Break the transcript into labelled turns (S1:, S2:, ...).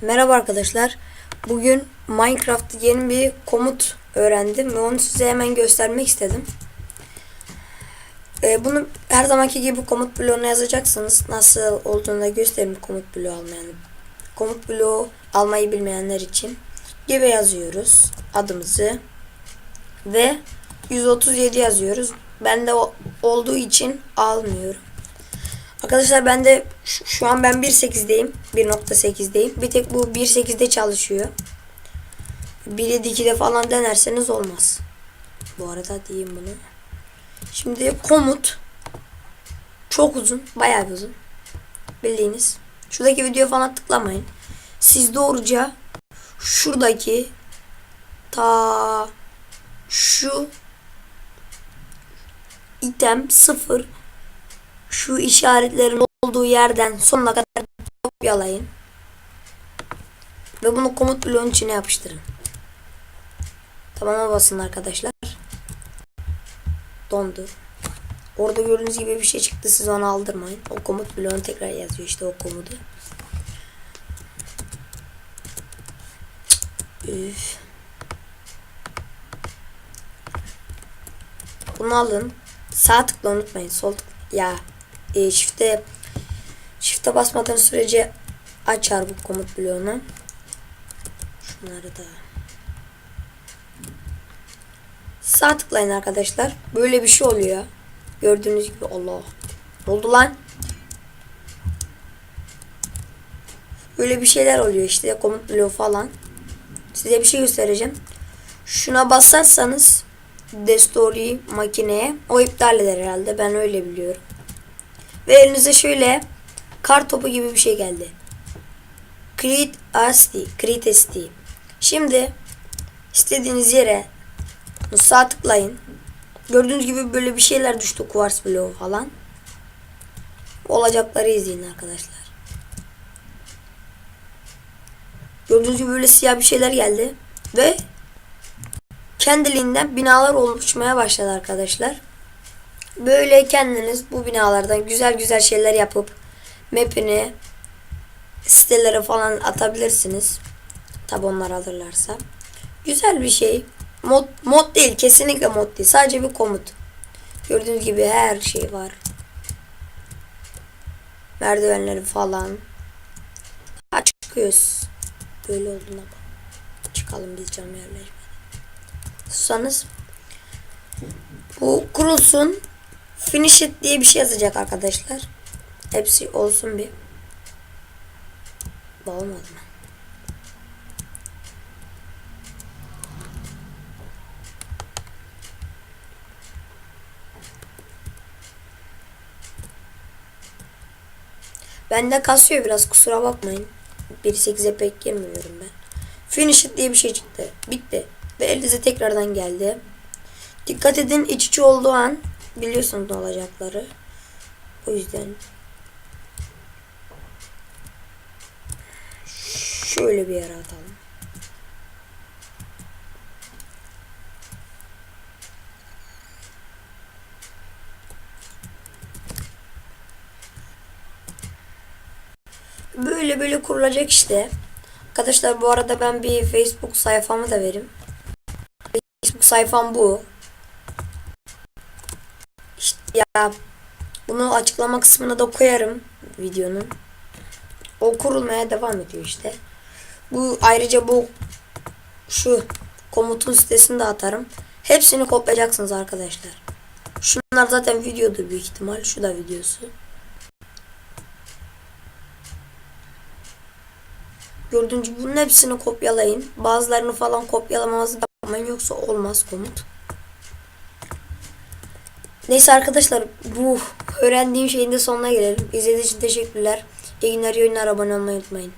S1: Merhaba arkadaşlar. Bugün Minecraft'ta yeni bir komut öğrendim ve onu size hemen göstermek istedim. Ee, bunu her zamanki gibi komut bloğuna yazacaksınız. Nasıl olduğunu da göstereyim komut bloğu almayan. Komut bloğu almayı bilmeyenler için gibi yazıyoruz adımızı ve 137 yazıyoruz. Bende o, olduğu için almıyorum. Arkadaşlar ben de şu, an ben 1.8'deyim. 1.8'deyim. Bir tek bu 1.8'de çalışıyor. 1.2'de falan denerseniz olmaz. Bu arada diyeyim bunu. Şimdi komut çok uzun. Bayağı bir uzun. Bildiğiniz. Şuradaki videoya falan tıklamayın. Siz doğruca şuradaki ta şu item 0 şu işaretlerin olduğu yerden sonuna kadar kopyalayın. Ve bunu komut bloğun içine yapıştırın. Tamama basın arkadaşlar. Dondu. Orada gördüğünüz gibi bir şey çıktı. Siz onu aldırmayın. O komut bloğunu tekrar yazıyor işte o komutu. Üf. Bunu alın. Sağ tıkla unutmayın. Sol tıkla. Ya e, shift'e shift'e basmadığın sürece açar bu komut bloğunu. Şunları da sağ tıklayın arkadaşlar. Böyle bir şey oluyor. Gördüğünüz gibi Allah. Oldu lan? Böyle bir şeyler oluyor işte komut bloğu falan. Size bir şey göstereceğim. Şuna basarsanız Destory makineye o iptal eder herhalde. Ben öyle biliyorum. Ve elinize şöyle kar topu gibi bir şey geldi. Create SD, Create SD. Şimdi istediğiniz yere sağ tıklayın. Gördüğünüz gibi böyle bir şeyler düştü kuvars bloğu falan. Olacakları izleyin arkadaşlar. Gördüğünüz gibi böyle siyah bir şeyler geldi. Ve kendiliğinden binalar oluşmaya başladı arkadaşlar. Böyle kendiniz bu binalardan güzel güzel şeyler yapıp map'ini sitelere falan atabilirsiniz. Tabi onlar alırlarsa. Güzel bir şey. Mod, mod değil. Kesinlikle mod değil. Sadece bir komut. Gördüğünüz gibi her şey var. Merdivenleri falan. Ha, çıkıyoruz. Böyle olduğuna bak. Çıkalım biz cam yerlerine. Susanız. Bu kurulsun. Finish it diye bir şey yazacak arkadaşlar. Hepsi olsun bir. Olmadı mı? Bende kasıyor biraz kusura bakmayın. 1.8'e pek girmiyorum ben. Finish it diye bir şey çıktı. Bitti. Ve elinize tekrardan geldi. Dikkat edin iç içe olduğu an biliyorsunuz ne olacakları. O yüzden şöyle bir yere atalım. Böyle böyle kurulacak işte. Arkadaşlar bu arada ben bir Facebook sayfamı da vereyim. Facebook sayfam bu. Ya bunu açıklama kısmına da koyarım videonun. O kurulmaya devam ediyor işte. Bu ayrıca bu şu komutun sitesini de atarım. Hepsini kopyayacaksınız arkadaşlar. Şunlar zaten videodur büyük ihtimal. Şu da videosu. Gördüğünüz gibi bunun hepsini kopyalayın. Bazılarını falan kopyalamamızı yapmayın yoksa olmaz komut. Neyse arkadaşlar bu öğrendiğim şeyin de sonuna gelelim. İzlediğiniz için teşekkürler. İyi günler, iyi oyunlar, abone olmayı unutmayın.